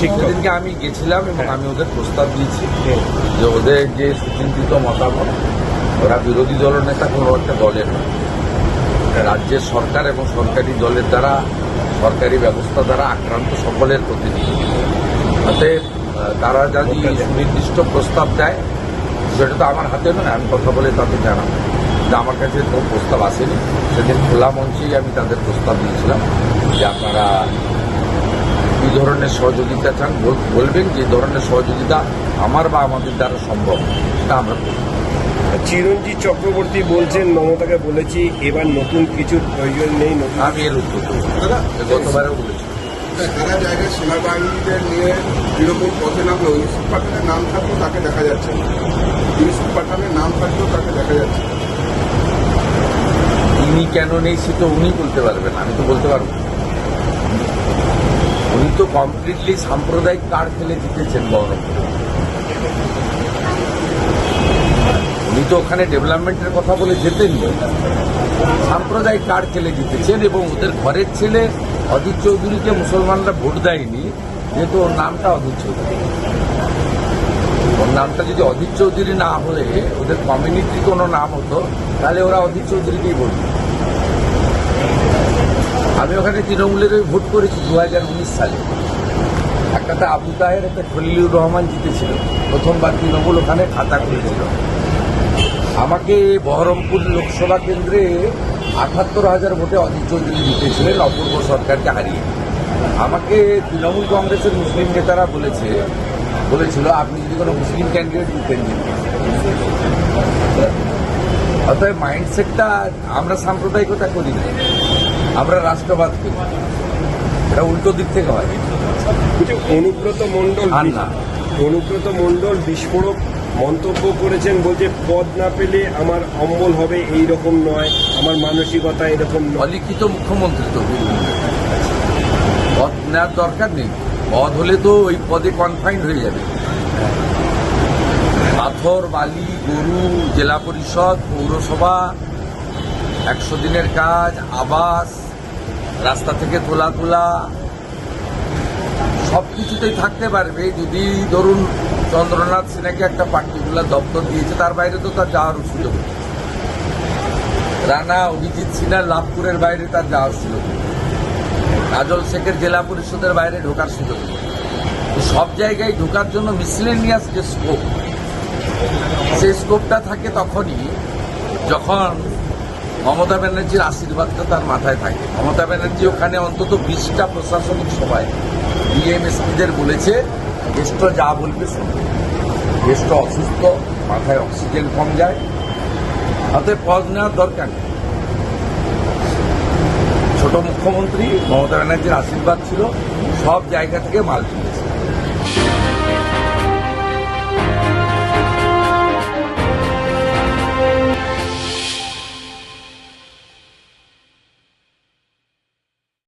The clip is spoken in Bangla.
সেদিনকে আমি গেছিলাম এবং। আমি ওদের প্রস্তাব দিয়েছি যে ওদের যে সুচিন্তিত মতামত ওরা বিরোধী দলনেতা কোনো একটা দলের। রাজ্যের সরকার এবং সরকারি দলের দ্বারা সরকারি ব্যবস্থা দ্বারা আক্রান্ত সকলের প্রতিনিধি। অতএব তারা যদি সুনির্দিষ্ট প্রস্তাব দেয় সেটা তো আমার হাতে নয় আমি কথা বলে তাদের জানাব। যে আমার কাছে কোনো প্রস্তাব আসেনি। সেদিন খোলা মঞ্চেই আমি তাদের প্রস্তাব দিয়েছিলাম যে আপনারা কি ধরনের সহযোগিতা চান বলবেন যে ধরনের সহযোগিতা আমার বা আমাদের দ্বারা সম্ভব সেটা আমরা চিরঞ্জিত চক্রবর্তী বলছেন মমতাকে বলেছি এবার নতুন কিছু প্রয়োজন নেই আমি এর উত্তর গতবারেও বলেছি। সারা জায়গায় সেনাবাহিনীদের নিয়ে তৃণমূল পথে নামলো ইউসুফ পাঠানের নাম থাকলেও তাকে দেখা যাচ্ছে না। ইউসুফ পাঠানের নাম থাকলেও তাকে দেখা যাচ্ছে না। তিনি কেন নেই সে তো উনি বলতে পারবেন আমি তো বলতে পারব। তো কমপ্লিটলি সাম্প্রদায়িক কার্ড খেলে জিতেছেন বহরমপুরে? উনি তো ওখানে ডেভেলপমেন্টের কথা বলে জেতেননি সাম্প্রদায়িক কার্ড খেলে জিতেছেন এবং ওদের ঘরের ছেলে অজিত চৌধুরীকে মুসলমানরা ভোট দেয়নি, যেহেতু ওর নামটা অজিত চৌধুরী। ওর নামটা যদি অজিত চৌধুরী না হলে ওদের কমিউনিটির কোনো নাম হতো, তাহলে ওরা অজিত চৌধুরীকেই। আমি ওখানে তৃণমূলের ভোট করেছি দু হাজার উনিশ সালে। একটাতে আবু তাহের, একটা খলিলুর রহমান জিতেছিল। প্রথমবার তৃণমূল ওখানে খাতা খুলেছিল। আমাকে বহরমপুর লোকসভা কেন্দ্রে আঠাত্তর হাজার ভোটে অজিত চৌধুরী জিতেছিলেন, অপূর্ব সরকারকে হারিয়ে। আমাকে তৃণমূল কংগ্রেসের মুসলিম নেতারা বলেছে, বলেছিল, আপনি যদি কোনো মুসলিম ক্যান্ডিডেট জিততেন। অতএব মাইন্ডসেটটা আমরা সাম্প্রদায়িকতা করি না। আমরা রাষ্ট্রবাদ করি। এটা উল্টো দিক থেকে হয়। অনুব্রত মণ্ডল আর না। অনুব্রত মণ্ডল বিস্ফোরক মন্তব্য করেছেন বলছে পদ না পেলে আমার অম্বল হবে এই রকম নয় আমার মানসিকতা এরকম অলিখিত মুখ্যমন্ত্রী তো পদ নেওয়ার দরকার নেই। পদ হলে তো ওই পদে কনফাইন্ড হয়ে যাবে। পাথর বালি গরু জেলা পরিষদ পৌরসভা একশো দিনের কাজ আবাস রাস্তা থেকে তোলা সব কিছুতেই থাকতে পারবে। যদি ধরুন চন্দ্রনাথ সিনহাকে একটা পার্টিকুলার দপ্তর দিয়েছে, তার বাইরে তো তার যাওয়ার সুযোগ রানা অভিজিৎ সিনহা লাভপুরের বাইরে তার যাওয়ার সুযোগ। কাজল শেখের জেলা পরিষদের বাইরে ঢোকার সুযোগ সব জায়গায় ঢোকার জন্য মিসলেনিয়াস যে স্কোপ সেই স্কোপটা থাকে তখনই যখন মমতা ব্যানার্জির আশীর্বাদটা তার মাথায় থাকে। মমতা ব্যানার্জি ওখানে অন্তত বিশটা প্রশাসনিক সভায় ডিএমএসপিদের বলেছে গেস্ট যা বলবে গেস্ট অসুস্থ, মাথায় অক্সিজেন কম যায়। অতএব পদ নেওয়ার দরকার নেই। ছোট মুখ্যমন্ত্রী, মমতা ব্যানার্জির আশীর্বাদ ছিল, সব জায়গা থেকে মাল তুলেছে।